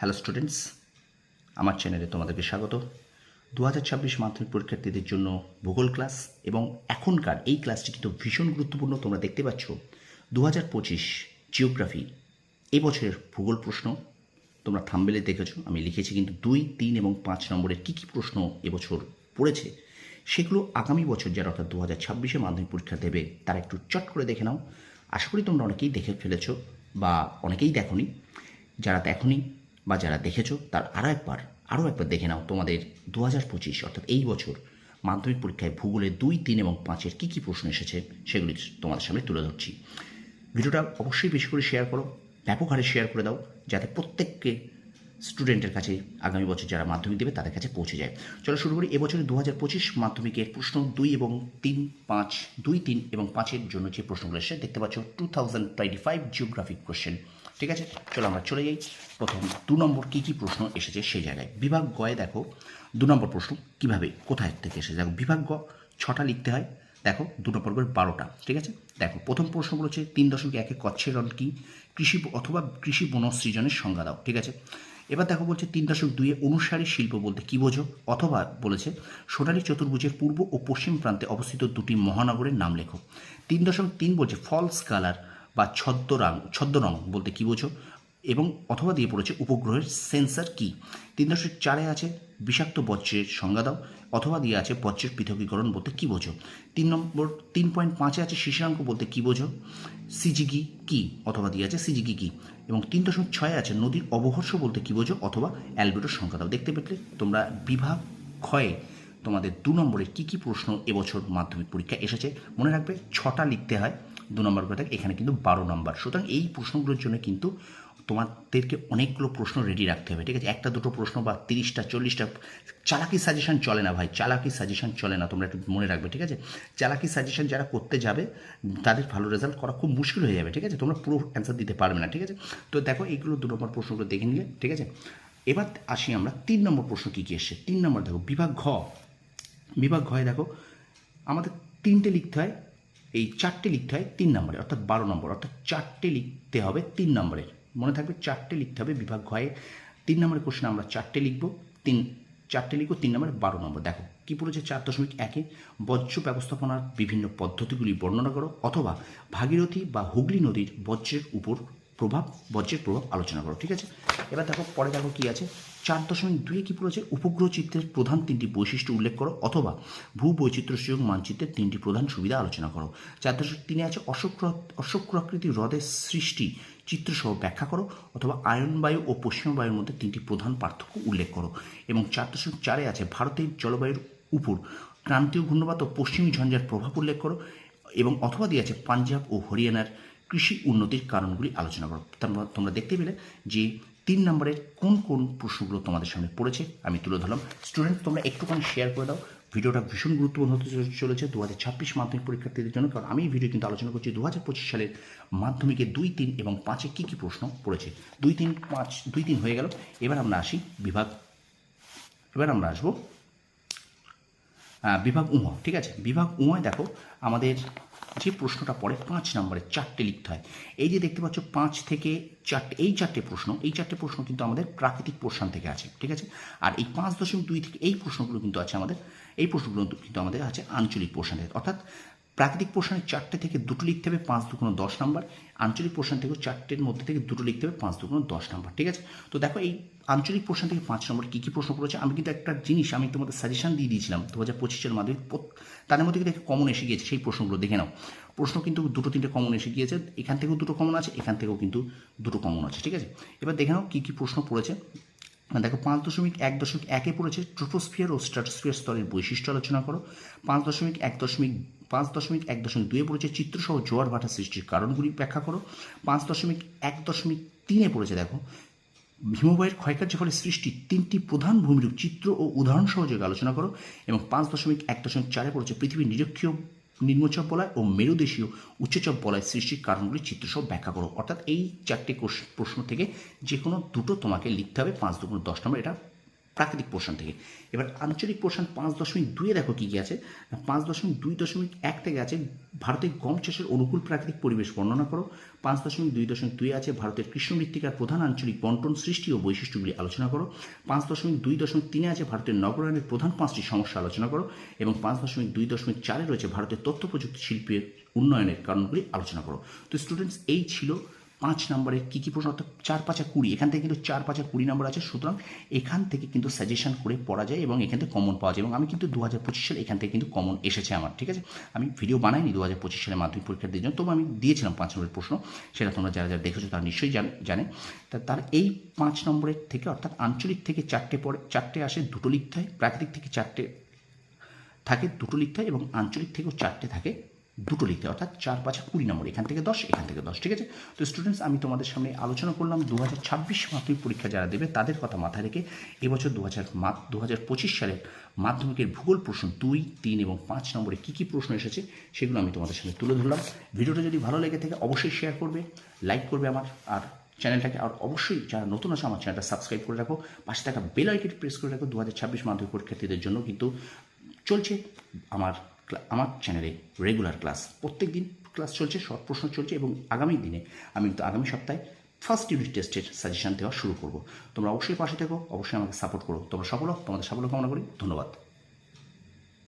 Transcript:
Hello students আমার চ্যানেলে তোমাদেরকে স্বাগত। দু হাজার ছাব্বিশ মাধ্যমিক পরীক্ষার্থীদের জন্য ভূগোল ক্লাস এবং এখনকার এই ক্লাসটি কিন্তু ভীষণ গুরুত্বপূর্ণ। তোমরা দেখতে পাচ্ছ দু হাজার পঁচিশ জিওগ্রাফি এবছরের ভূগোল প্রশ্ন। তোমরা থাম্বেলে দেখেছ, আমি লিখেছি কিন্তু দুই, তিন এবং পাঁচ নম্বরের কী কী প্রশ্ন এবছর পড়েছে, সেগুলো আগামী বছর যারা অর্থাৎ দু হাজার ছাব্বিশে মাধ্যমিক পরীক্ষা দেবে, তারা একটু চট করে দেখে নাও। আশা করি তোমরা অনেকেই দেখে ফেলেছো বা অনেকেই দেখোনি। যারা দেখোনি বা যারা দেখেছ, তার আরও একবার আরও একবার দেখে নাও তোমাদের দু হাজার পঁচিশ, অর্থাৎ এই বছর মাধ্যমিক পরীক্ষায় ভূগোলে দুই, তিন এবং পাঁচের কী কী প্রশ্ন এসেছে, সেগুলি তোমাদের সামনে তুলে ধরছি। ভিডিওটা অবশ্যই বেশি করে শেয়ার করো, ব্যাপক হারে শেয়ার করে দাও, যাতে প্রত্যেককে স্টুডেন্টের কাছে আগামী বছর যারা মাধ্যমিক দেবে, তাদের কাছে পৌঁছে যায়। চলো শুরু করি এবছরে দু হাজার পঁচিশ মাধ্যমিকের প্রশ্ন দুই এবং তিন, পাঁচ, দুই, তিন এবং পাঁচের জন্য যে প্রশ্নগুলো এসে দেখতে পাচ্ছ two thousand twenty five geographic question ঠিক আছে? চলো আমরা চলে যাই। প্রথম দু নম্বর কী কী প্রশ্ন এসেছে সেই জায়গায়? বিভাগ গয়ে দেখো, দু নম্বর প্রশ্ন, কীভাবে, কোথায় থেকে এসেছে? দেখো, বিভাগ গ, ছটা লিখতে হয়। দেখো, দু নম্বর করে বারোটা, ঠিক আছে? দেখো, প্রথম প্রশ্ন বলেছে তিন দশমিক একে কচ্ছের রন কি? কৃষি অথবা কৃষি বনসৃজনের সংজ্ঞা দাও, ঠিক আছে? এবার দেখো বলছে তিন দশক দুইয়ে অনুসারী শিল্প বলতে কী বোঝো? অথবা বলেছে সোনালী চতুর্ভুজের পূর্ব ও পশ্চিম প্রান্তে অবস্থিত দুটি মহানগরের নাম লেখো। তিন দশক তিন বলছে ফলস কালার বা ছদ্মরং ছদ্মরং বলতে কী বোঝো? এবং অথবা দিয়ে পড়েছে উপগ্রহের সেন্সার কি? তিন দশমিক চারে আছে বিষাক্ত বজ্রের সংজ্ঞা দাও, অথবা দিয়ে আছে বজ্রের পৃথকীকরণ বলতে কী বোঝো? তিন নম্বর, তিন পয়েন্ট পাঁচে আছে শিশিরাঙ্ক বলতে কী বোঝো? সিজিগি কি? অথবা দিয়ে আছে সিজিগি কি? এবং তিন দশমিক ছয়ে আছে নদীর অবহর্ষ বলতে কী বোঝো? অথবা অ্যালবেটোর সংখ্যা দাও। দেখতে পেলে তোমরা বিভাগ ক্ষয়ে তোমাদের দু নম্বরের কী কী প্রশ্ন এবছর মাধ্যমিক পরীক্ষা এসেছে, মনে রাখবে, ছটা লিখতে হয়। দু নম্বর করে থাকে, এখানে কিন্তু বারো নম্বর। সুতরাং এই প্রশ্নগুলোর জন্য কিন্তু তোমাদেরকে অনেকগুলো প্রশ্ন রেডি রাখতে হবে, ঠিক আছে? একটা, দুটো প্রশ্ন বা তিরিশটা, চল্লিশটা, চালাকি সাজেশন চলে না ভাই, চালাকি সাজেশন চলে না, তোমরা একটু মনে রাখবে, ঠিক আছে? চালাকি সাজেশন যারা করতে যাবে, তাদের ভালো রেজাল্ট করা খুব মুশকিল হয়ে যাবে, ঠিক আছে? তোমরা পুরো অ্যান্সার দিতে পারবে না, ঠিক আছে? তো দেখো, এইগুলো দু নম্বর প্রশ্নগুলো দেখে নিলে, ঠিক আছে? এবার আসি আমরা, তিন নম্বর প্রশ্ন কী কী এসছে? তিন নম্বর দেখো, বিভাগ ঘ। বিভাগ ঘয়ে দেখো, আমাদের তিনটে লিখতে হয় এই চারটে লিখতে হয় তিন নম্বরে, অর্থাৎ বারো নম্বর, অর্থাৎ চারটে লিখতে হবে তিন নম্বরের মনে থাকবে চারটে লিখতে হবে বিভাগ ঘয়ে। তিন নম্বরের কোশ্চেন আমরা চারটে লিখব, তিন, চারটে লিখব, তিন নম্বরে বারো নম্বর। দেখো, কী পড়েছে চার দশমিক একে? বজ্র ব্যবস্থাপনার বিভিন্ন পদ্ধতিগুলি বর্ণনা করো, অথবা ভাগীরথী বা হুগলি নদীর বজ্রের উপর প্রভাব, বজ্রের প্রভাব আলোচনা করো, ঠিক আছে? এবার দেখো, পরে দেখো কী আছে। চার দশমিক দুয়ে কী পড়েছে উপগ্রহ চিত্রের প্রধান তিনটি বৈশিষ্ট্য উল্লেখ করো, অথবা ভূ বৈচিত্র্য সুযোগ মানচিত্রের তিনটি প্রধান সুবিধা আলোচনা করো। চার দশমিক তিনে আছে অশোক্র অশোক্রাকৃতি হ্রদের সৃষ্টি চিত্রসহ ব্যাখ্যা করো, অথবা আয়ন বায়ু ও পশ্চিম বায়ুর মধ্যে তিনটি প্রধান পার্থক্য উল্লেখ করো। এবং চার দশমিক চারে আছে, ভারতের জলবায়ুর উপর ক্রান্তীয় ঘূর্ণবাত ও পশ্চিমী ঝঞ্ঝার প্রভাব উল্লেখ করো, এবং অথবা দিয়ে আছে, পাঞ্জাব ও হরিয়ানার কৃষি উন্নতির কারণগুলি আলোচনা করো তোমরা তোমরা দেখতে পেলে যে তিন নম্বরের কোন কোন প্রশ্নগুলো তোমাদের সামনে পড়েছে, আমি তুলে ধরলাম। স্টুডেন্ট তোমরা একটুখানি শেয়ার করে দাও। ভিডিওটা ভীষণ গুরুত্বপূর্ণ হতে চলেছে দু হাজার ছাব্বিশ মাধ্যমিক পরীক্ষার্থীদের জন্য। কারণ আমি ভিডিও কিন্তু আলোচনা করছি দু হাজার পঁচিশ সালের মাধ্যমিকে দুই তিন এবং পাঁচে কী কী প্রশ্ন পড়েছে। দুই তিন, পাঁচ, দুই তিন হয়ে গেল। এবার আমরা আসি বিভাগ এবার আমরা আসব বিভাগ উঁ ঠিক আছে? বিভাগ উঁয় দেখো, আমাদের যে প্রশ্নটা পড়ে পাঁচ নম্বরে, চারটে লিখতে হয়। এই যে দেখতে পাচ্ছ, পাঁচ থেকে চারটে, এই চারটে প্রশ্ন, এই চারটে প্রশ্ন কিন্তু আমাদের প্রাকৃতিক পোর্শন থেকে আছে, ঠিক আছে? আর এই পাঁচ দশমিক দুই থেকে এই প্রশ্নগুলো কিন্তু আছে আমাদের, এই প্রশ্নগুলো কিন্তু আমাদের আছে আঞ্চলিক পোর্শন থেকে। অর্থাৎ প্রাকৃতিক পোর্শনে চারটে থেকে দুটো লিখতে হবে, পাঁচ দুগুণ দশ নম্বর। আঞ্চলিক পোর্শন থেকে চারটের মধ্যে থেকে দুটো লিখতে হবে, পাঁচ দুগুণ দশ নম্বর, ঠিক আছে? তো দেখো এই আঞ্চলিক পোর্শন থেকে পাঁচ নম্বর কী কী প্রশ্ন পড়েছে আমি কিন্তু একটা জিনিস আমি তোমাদের সাজেশন দিয়ে দিয়েছিলাম দু হাজার পঁচিশের মাধ্যমে। তাদের মধ্যে কিন্তু কমন এসে গিয়েছে সেই প্রশ্নগুলো, দেখে নাও। প্রশ্ন কিন্তু দুটো তিনটে কমন এসে গিয়েছে, এখান থেকেও দুটো কমন আছে, এখান থেকেও কিন্তু দুটো কমন আছে, ঠিক আছে? এবার দেখে নাও কী কী প্রশ্ন পড়েছে দেখো পাঁচ দশমিক এক দশমিক একে পড়েছে ট্রোপোস্ফিয়ার ও স্ট্রাটোস্ফিয়ার স্তরের বৈশিষ্ট্য আলোচনা করো। পাঁচ দশমিক এক দশমিক, পাঁচ দশমিক এক দশমিক দুয়ে পড়েছে চিত্রসহ জোয়ার ভাটা সৃষ্টির কারণগুলি ব্যাখ্যা করো। পাঁচ দশমিক এক দশমিক তিনে পড়েছে দেখো, হিমবাহের ক্ষয়কার্যের ফলে সৃষ্টি তিনটি প্রধান ভূমিরূপ চিত্র ও উদাহরণ সহযোগে আলোচনা করো। এবং পাঁচ দশমিক এক দশমিক চারে পড়েছে পৃথিবীর নিরক্ষীয় নিম্নচাপ বলয় ও মেরুদেশীয় উচ্চচাপ বলয় সৃষ্টির কারণগুলি চিত্রসহ ব্যাখ্যা করো। অর্থাৎ এই চারটি প্রশ্ন থেকে যে কোনো দুটো তোমাকে লিখতে হবে, পাঁচ দুগুণ দশ নম্বর, এটা প্রাকৃতিক পোর্শন থেকে। এবার আঞ্চলিক পোর্শন পাঁচ দশমিক দুইয়ে দেখো কী কী আছে? পাঁচ দশমিক দুই দশমিক এক থেকে আছে ভারতের গম চাষের অনুকূল প্রাকৃতিক পরিবেশ বর্ণনা করো। পাঁচ দশমিক দুই দশমিক দুই আছে ভারতের কৃষ্ণ মৃত্তিকার প্রধান আঞ্চলিক বন্টন সৃষ্টি ও বৈশিষ্ট্যগুলি আলোচনা করো। পাঁচ দশমিক দুই দশমিক তিনে আছে ভারতের নগরায়নের প্রধান পাঁচটি সমস্যা আলোচনা করো এবং পাঁচ দশমিক দুই দশমিক চারে রয়েছে ভারতের তথ্য প্রযুক্তি শিল্পের উন্নয়নের কারণগুলি আলোচনা করো। তো স্টুডেন্টস এই ছিল পাঁচ নম্বরের কী কী প্রশ্ন, অর্থাৎ চার, পাঁচা কুড়ি, এখান থেকে কিন্তু চার, পাঁচা কুড়ি নম্বর আছে। সুতরাং এখান থেকে কিন্তু সাজেশন করে পড়া যায় এবং এখান থেকে কমন পাওয়া যায় এবং আমি কিন্তু দু হাজার পঁচিশ সালে এখান থেকে কিন্তু কমন এসেছে আমার, ঠিক আছে? আমি ভিডিও বানাইনি দু হাজার পঁচিশ সালে মাধ্যমিক পরীক্ষার জন্য, তবু আমি দিয়েছিলাম পাঁচ নম্বরের প্রশ্ন, সেটা তোমরা যারা যারা দেখেছ তারা নিশ্চয়ই জানে তা তার এই পাঁচ নম্বরের থেকে, অর্থাৎ আঞ্চলিক থেকে চারটে পরে চারটে আসে দুটো লিখতে হয়, প্রাকৃতিক থেকে চারটে থাকে, দুটো লিখতে হয় এবং আঞ্চলিক থেকেও চারটে থাকে দুটো লিখতে অর্থাৎ চার পাঁচে কুড়ি নম্বর, এখান থেকে দশ, এখান থেকে দশ, ঠিক আছে? তো স্টুডেন্টস আমি তোমাদের সামনে আলোচনা করলাম দু হাজার ছাব্বিশ মাধ্যমিক পরীক্ষা যারা দেবে, তাদের কথা মাথায় রেখে এবছর দু হাজার দু হাজার পঁচিশ সালের মাধ্যমিকের ভূগোল প্রশ্ন দুই, তিন এবং পাঁচ নম্বরে কী কী প্রশ্ন এসেছে, সেগুলো আমি তোমাদের সামনে তুলে ধরলাম। ভিডিওটা যদি ভালো লেগে থাকে, অবশ্যই শেয়ার করবে লাইক করবে আমার, আর চ্যানেলটাকে আর অবশ্যই যারা নতুন আছে, আমার চ্যানেলটা সাবস্ক্রাইব করে রাখো। পাশে থাকা বেল আইকন প্রেস করে রাখো দু হাজার ছাব্বিশ মাধ্যমিক পরীক্ষার্থীদের জন্য, কিন্তু চলছে আমার আমার চ্যানেলে রেগুলার ক্লাস প্রত্যেক দিন ক্লাস চলছে, সব প্রশ্ন চলছে এবং আগামী দিনে আমি কিন্তু আগামী সপ্তাহে ফার্স্ট ইউনিট টেস্টের সাজেশন দেওয়া শুরু করব। তোমরা অবশ্যই পাশে থেকো, অবশ্যই আমাকে সাপোর্ট করো। তোমরা সফল হোক তোমাদের সাফল্য কামনা করি। ধন্যবাদ।